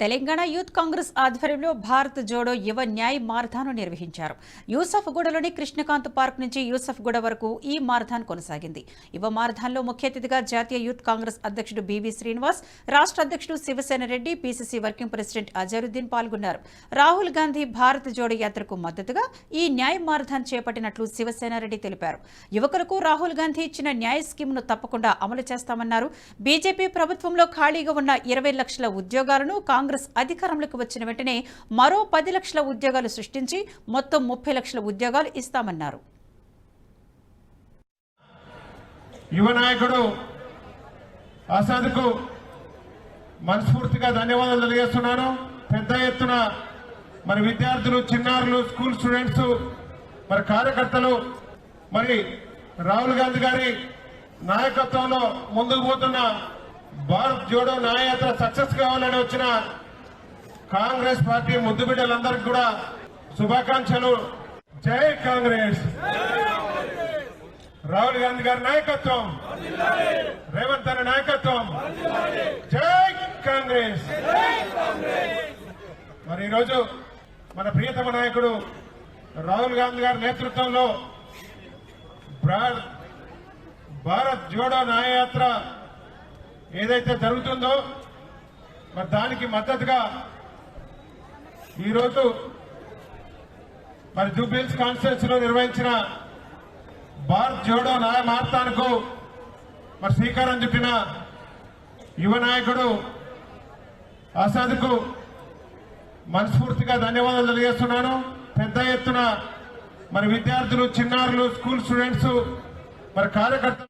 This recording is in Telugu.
తెలంగాణ యూత్ కాంగ్రెస్ ఆధ్వర్యంలో భారత్ జోడో యువ న్యాయ మారథాను నిర్వహించారు. యూసఫ్గూడలోని కృష్ణకాంత్ పార్క్ నుంచి యూసఫ్గూడ వరకు ఈ మారథాన్ కొనసాగింది. యువ మారథాన్లో ముఖ్య అతిథిగా జాతీయ యూత్ కాంగ్రెస్ అధ్యక్షుడు బీవీ శ్రీనివాస్ రాష్ట్ర అధ్యక్షుడు Shivasena Reddy PCC working president Azharuddin పాల్గొన్నారు. రాహుల్ గాంధీ భారత్ జోడో యాత్రకు మద్దతుగా ఈ న్యాయ మారథాన్ చేపట్టినట్లు శివసేన రెడ్డి తెలిపారు. యువకులకు రాహుల్ గాంధీ ఇచ్చిన న్యాయ స్కీమ్ను తప్పకుండా అమలు చేస్తామన్నారు. బీజేపీ ప్రభుత్వంలో ఖాళీగా ఉన్న ఇరవై లక్షల ఉద్యోగాలను కాంగ్రెస్ అధికారంలోకి వచ్చిన వెంటనే మరో పది లక్షల ఉద్యోగాలు సృష్టించి మొత్తం ముప్పై లక్షల ఉద్యోగాలు ఇస్తామన్నారు. యువ నాయకుడు ఆసాద్కు మనస్ఫూర్తిగా ధన్యవాదాలు తెలియజేస్తున్నాను. పెద్ద ఎత్తున మరి విద్యార్థులు చిన్నారులు స్కూల్ స్టూడెంట్స్ మరి కార్యకర్తలు మరి రాహుల్ గాంధీ గారి నాయకత్వంలో ముందుకు పోతున్న భారత్ జోడో న్యాయయాత్ర సక్సెస్ కావాలని వచ్చిన కాంగ్రెస్ పార్టీ ముద్దు బిడ్డలందరికీ కూడా శుభాకాంక్షలు. జై కాంగ్రెస్. రాహుల్ గాంధీ గారి నాయకత్వం. రేవంత్ అనే నాయకత్వం. జై కాంగ్రెస్. మరి ఈరోజు మన ప్రియతమ నాయకుడు రాహుల్ గాంధీ గారి నేతృత్వంలో భారత్ జోడో న్యాయయాత్ర ఏదైతే జరుగుతుందో మరి దానికి మద్దతుగా ఈరోజు మరి జూబ్లీస్ కాన్స్టిట్యూన్సీ లో నిర్వహించిన భారత్ జోడో న్యాయ మార్తానికి మరి శ్రీకారం చుట్టిన యువ నాయకుడు ఆసాద్కు మనస్ఫూర్తిగా ధన్యవాదాలు తెలియజేస్తున్నాను. పెద్ద ఎత్తున మరి విద్యార్థులు చిన్నారులు స్కూల్ స్టూడెంట్స్ మరి కార్యకర్తలు